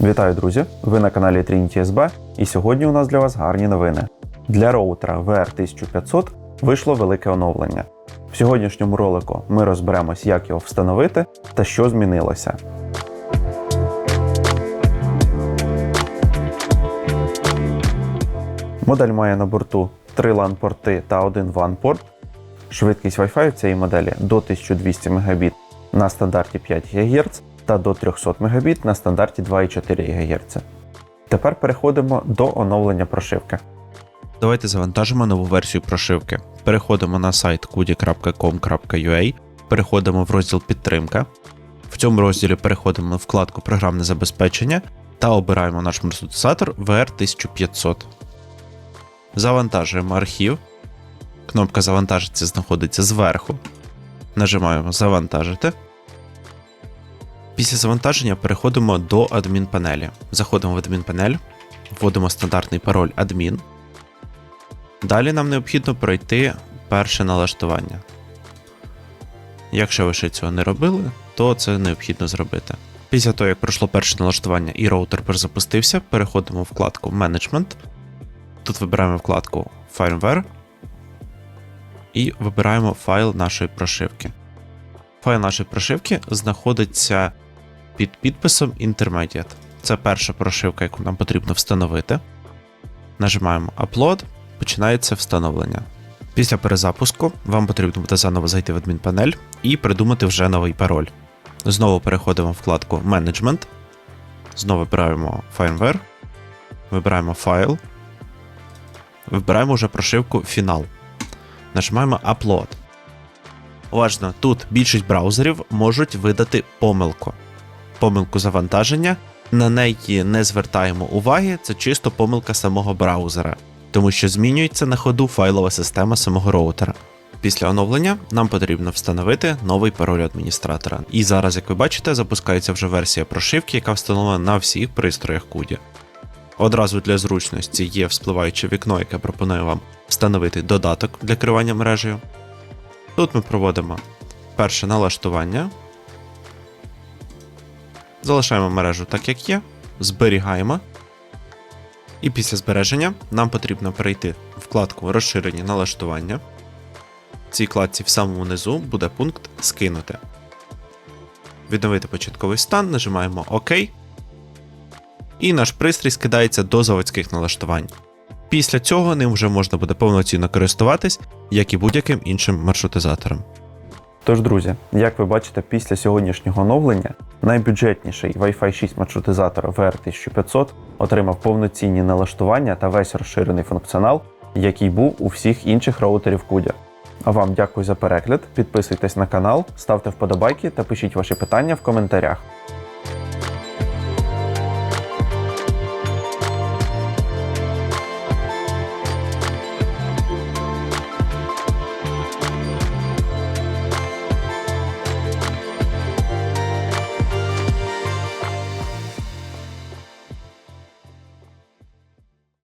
Вітаю, друзі! Ви на каналі Trinity SB, і сьогодні у нас для вас гарні новини. Для роутера VR1500 вийшло велике оновлення. В сьогоднішньому ролику ми розберемось, як його встановити та що змінилося. Модель має на борту 3 LAN-порти та один WAN-порт. Швидкість Wi-Fi в цієї моделі до 1200 Мбіт на стандарті 5 ГГц та до 300 Мбіт на стандарті 2,4 ГГц. Тепер переходимо до оновлення прошивки. Давайте завантажимо нову версію прошивки. Переходимо на сайт kudi.com.ua, переходимо в розділ Підтримка. В цьому розділі переходимо на вкладку Програмне забезпечення та обираємо наш маршрутизатор VR1500. Завантажуємо архів. Кнопка Завантажиться знаходиться зверху. Нажимаємо Завантажити. Після завантаження переходимо до адмінпанелі. Заходимо в адмінпанель, вводимо стандартний пароль адмін. Далі нам необхідно пройти перше налаштування. Якщо ви ще цього не робили, то це необхідно зробити. Після того, як пройшло перше налаштування і роутер перезапустився, переходимо в вкладку Management. Тут вибираємо вкладку Firmware і вибираємо файл нашої прошивки. Файл нашої прошивки знаходиться під підписом Intermediate. Це перша прошивка, яку нам потрібно встановити. Нажимаємо Upload починається встановлення. Після перезапуску вам потрібно буде заново зайти в адмінпанель і придумати вже новий пароль. Знову переходимо в вкладку Management, знову вибираємо Firmware, вибираємо файл, вибираємо вже прошивку Фінал. Нажимаємо Upload. Уважно, тут більшість браузерів можуть видати помилку. Помилку завантаження. На неї не звертаємо уваги, це чисто помилка самого браузера тому що змінюється на ходу файлова система самого роутера. Після оновлення нам потрібно встановити новий пароль адміністратора. І зараз, як ви бачите, запускається вже версія прошивки, яка встановлена на всіх пристроях CUDI. Одразу для зручності є вспливаюче вікно, яке пропонує вам встановити додаток для керування мережею. Тут ми проводимо перше налаштування. Залишаємо мережу так, як є, зберігаємо. І після збереження нам потрібно перейти в вкладку Розширені налаштування. В цій вкладці в самому низу буде пункт Скинути. Відновити початковий стан, нажимаємо ОК. І наш пристрій скидається до заводських налаштувань. Після цього ним вже можна буде повноцінно користуватись, як і будь-яким іншим маршрутизатором. Тож, друзі, як ви бачите, після сьогоднішнього оновлення найбюджетніший Wi-Fi 6 маршрутизатор VR1500 отримав повноцінні налаштування та весь розширений функціонал, який був у всіх інших роутерів CUDA. А вам дякую за перегляд, підписуйтесь на канал, ставте вподобайки та пишіть ваші питання в коментарях.